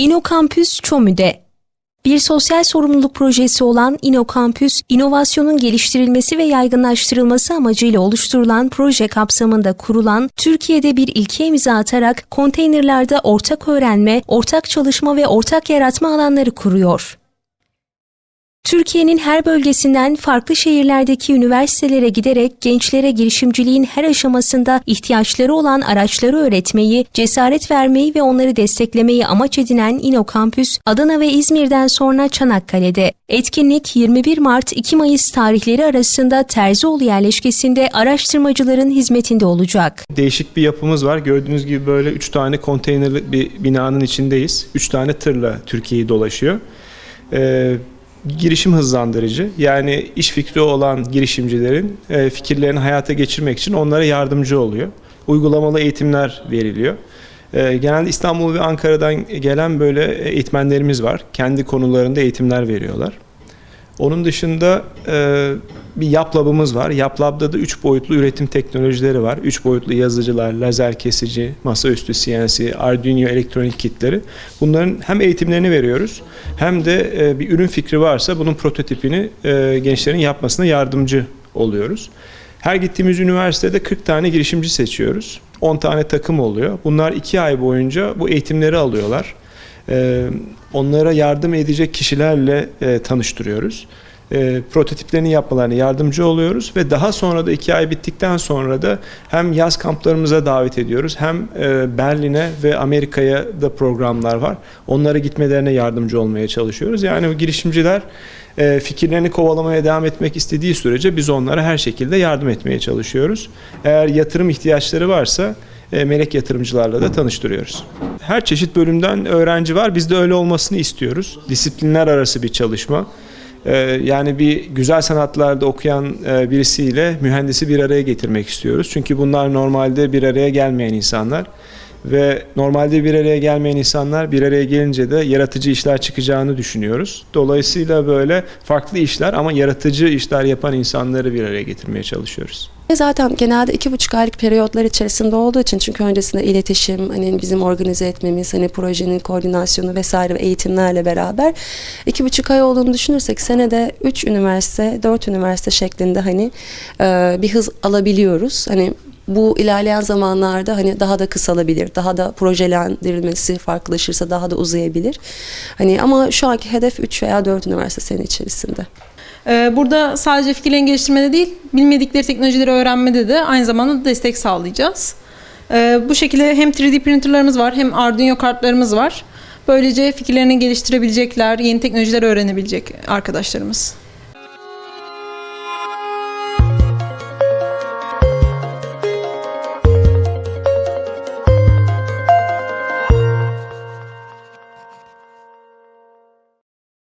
İnokampüs Çomü'de bir sosyal sorumluluk projesi olan İnokampüs, inovasyonun geliştirilmesi ve yaygınlaştırılması amacıyla oluşturulan proje kapsamında kurulan, Türkiye'de bir ilke imza atarak konteynerlerde ortak öğrenme, ortak çalışma ve ortak yaratma alanları kuruyor. Türkiye'nin her bölgesinden farklı şehirlerdeki üniversitelere giderek gençlere girişimciliğin her aşamasında ihtiyaçları olan araçları öğretmeyi, cesaret vermeyi ve onları desteklemeyi amaç edinen İnokampüs, Adana ve İzmir'den sonra Çanakkale'de. Etkinlik 21 Mart-2 Mayıs tarihleri arasında Terzioğlu yerleşkesinde araştırmacıların hizmetinde olacak. Değişik bir yapımız var. Gördüğünüz gibi böyle 3 tane konteynerli bir binanın içindeyiz. 3 tane tırla Türkiye'yi dolaşıyor. Ee, girişim hızlandırıcı. Yani iş fikri olan girişimcilerin e, fikirlerini hayata geçirmek için onlara yardımcı oluyor. Uygulamalı eğitimler veriliyor. E, genelde İstanbul ve Ankara'dan gelen böyle eğitmenlerimiz var. Kendi konularında eğitimler veriyorlar. Onun dışında e, bir Yap Lab'ımız var. Yap Lab'da da 3 boyutlu üretim teknolojileri var. 3 boyutlu yazıcılar, lazer kesici, masaüstü CNC, Arduino elektronik kitleri. Bunların hem eğitimlerini veriyoruz hem de e, bir ürün fikri varsa bunun prototipini e, gençlerin yapmasına yardımcı oluyoruz. Her gittiğimiz üniversitede 40 tane girişimci seçiyoruz. 10 tane takım oluyor. Bunlar 2 ay boyunca bu eğitimleri alıyorlar. Ee, onlara yardım edecek kişilerle e, tanıştırıyoruz. E, prototiplerini yapmalarına yardımcı oluyoruz ve daha sonra da iki ay bittikten sonra da hem yaz kamplarımıza davet ediyoruz hem e, Berlin'e ve Amerika'ya da programlar var. Onlara gitmelerine yardımcı olmaya çalışıyoruz. Yani girişimciler e, fikirlerini kovalamaya devam etmek istediği sürece biz onlara her şekilde yardım etmeye çalışıyoruz. Eğer yatırım ihtiyaçları varsa melek yatırımcılarla da tanıştırıyoruz. Her çeşit bölümden öğrenci var. Biz de öyle olmasını istiyoruz. Disiplinler arası bir çalışma. E, Yani bir güzel sanatlarda okuyan e, birisiyle mühendisi bir araya getirmek istiyoruz. Çünkü bunlar normalde bir araya gelmeyen insanlar. Ve normalde bir araya gelmeyen insanlar bir araya gelince de yaratıcı işler çıkacağını düşünüyoruz. Dolayısıyla böyle farklı işler ama yaratıcı işler yapan insanları bir araya getirmeye çalışıyoruz. Zaten genelde iki buçuk aylık periyotlar içerisinde olduğu için çünkü öncesinde iletişim, hani bizim organize etmemiz, hani projenin koordinasyonu vesaire ve eğitimlerle beraber iki buçuk ay olduğunu düşünürsek senede üç üniversite, dört üniversite şeklinde hani e, bir hız alabiliyoruz. Hani bu ilerleyen zamanlarda hani daha da kısalabilir, daha da projelendirilmesi farklılaşırsa daha da uzayabilir. Hani ama şu anki hedef 3 veya 4 üniversite sene içerisinde. Ee, Burada sadece fikirlerini geliştirmede değil, bilmedikleri teknolojileri öğrenmede de aynı zamanda destek sağlayacağız. Ee, Bu şekilde hem 3D printerlarımız var hem Arduino kartlarımız var. Böylece fikirlerini geliştirebilecekler, yeni teknolojiler öğrenebilecek arkadaşlarımız.